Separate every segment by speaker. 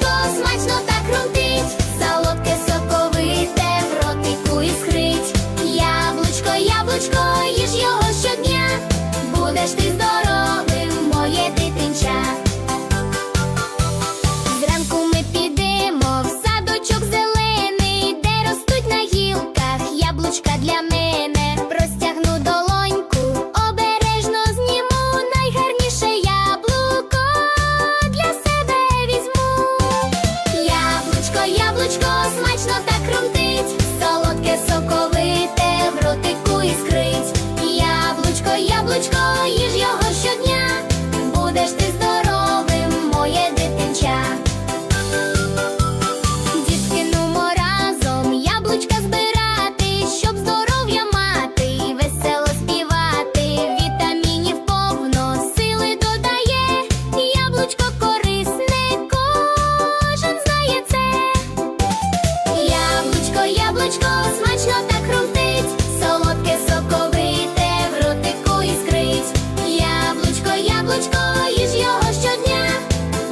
Speaker 1: Смачно так крутить, солодке соковите, в іскрить. Яблучко, яблучко, їж його щодня, будеш ти яблучко, їж його щодня. Яблучко, його щодня.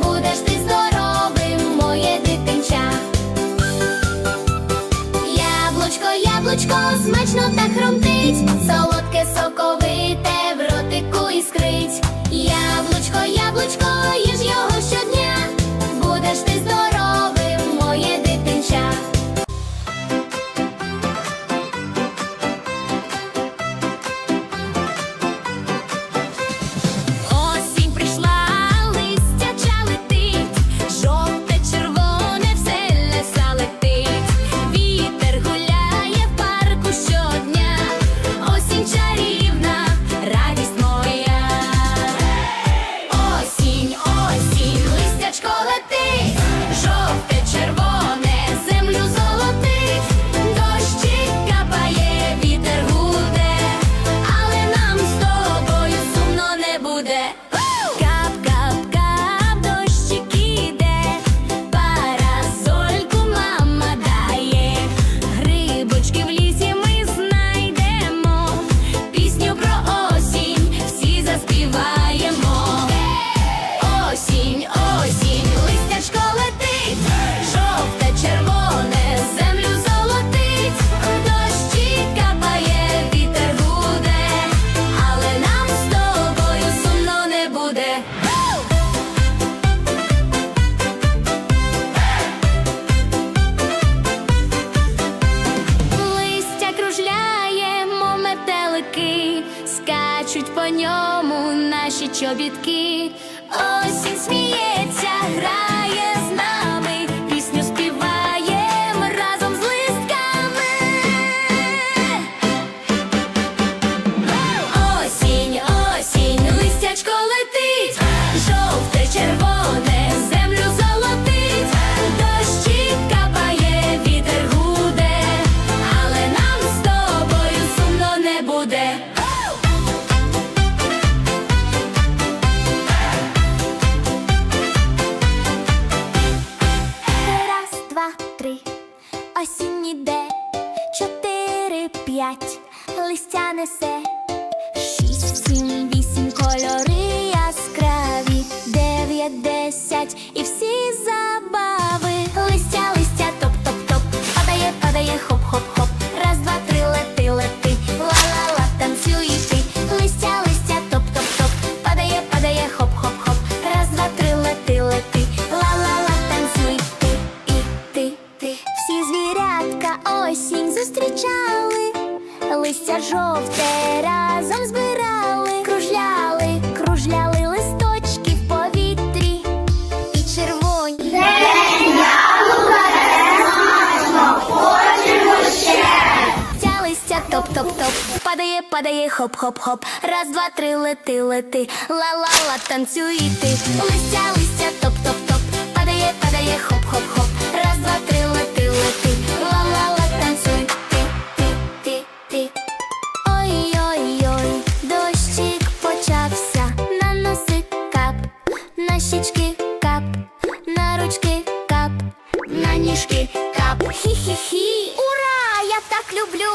Speaker 1: Будеш ти здоровим, моє дитинча. Яблучко, яблучко, смачно та хрумтить, скачуть по ньому наші чобітки. Осінь сміється, несе. Шість, сім, вісім, кольори яскраві, дев'ять, десять і всі забави. Листя, листя, топ, топ, топ, падає, падає, хоп, хоп, хоп. Раз, два, три, лети, лети, ла-ла-ла, танцюй ти. Листя, листя, топ, топ, топ, падає, падає, хоп, хоп, хоп. Раз, два, три, лети, лети, ла-ла-ла, танцюй ти, і ти, ти. Всі звірятка осінь зустрічали. Листя жовте разом збирали, кружляли, кружляли листочки в повітрі і червоні. Ця листя топ-топ-топ, падає, падає, хоп-хоп-хоп. Раз, два, три, лети, лети, ла-ла-ла, танцюй ти. Листя, листя, ручки кап, на ніжки кап. Хі-хі-хі. Ура! Я так люблю